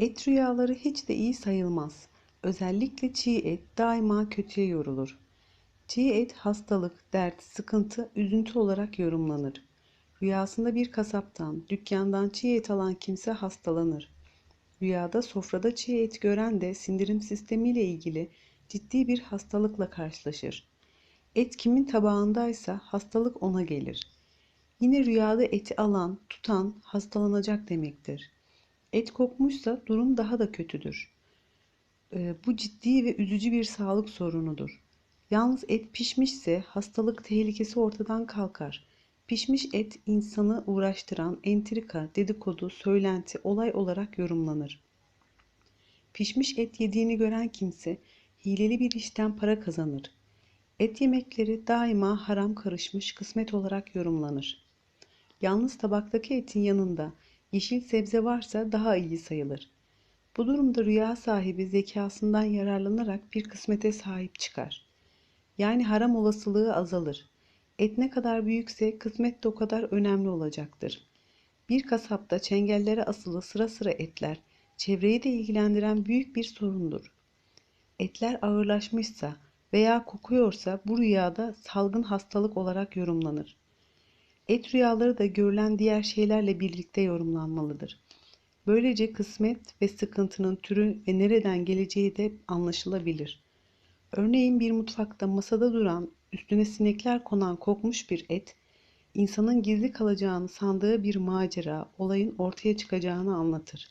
Et rüyaları hiç de iyi sayılmaz. Özellikle çiğ et daima kötüye yorulur. Çiğ et hastalık, dert, sıkıntı, üzüntü olarak yorumlanır. Rüyasında bir kasaptan, dükkandan çiğ et alan kimse hastalanır. Rüyada sofrada çiğ et gören de sindirim sistemiyle ilgili ciddi bir hastalıkla karşılaşır. Et kimin tabağındaysa hastalık ona gelir. Yine rüyada eti alan, tutan hastalanacak demektir. Et kokmuşsa durum daha da kötüdür. Ee, bu ciddi ve üzücü bir sağlık sorunudur. Yalnız et pişmişse hastalık tehlikesi ortadan kalkar. Pişmiş et insanı uğraştıran entrika, dedikodu, söylenti, olay olarak yorumlanır. Pişmiş et yediğini gören kimse hileli bir işten para kazanır. Et yemekleri daima haram karışmış kısmet olarak yorumlanır. Yalnız tabaktaki etin yanında yeşil sebze varsa daha iyi sayılır. Bu durumda rüya sahibi zekasından yararlanarak bir kısmete sahip çıkar. Yani haram olasılığı azalır. Et ne kadar büyükse kısmet de o kadar önemli olacaktır. Bir kasapta çengellere asılı sıra sıra etler çevreyi de ilgilendiren büyük bir sorundur. Etler ağırlaşmışsa veya kokuyorsa bu rüyada salgın hastalık olarak yorumlanır. Et rüyaları da görülen diğer şeylerle birlikte yorumlanmalıdır. Böylece kısmet ve sıkıntının türü ve nereden geleceği de anlaşılabilir. Örneğin bir mutfakta masada duran, üstüne sinekler konan kokmuş bir et, insanın gizli kalacağını sandığı bir macera, olayın ortaya çıkacağını anlatır.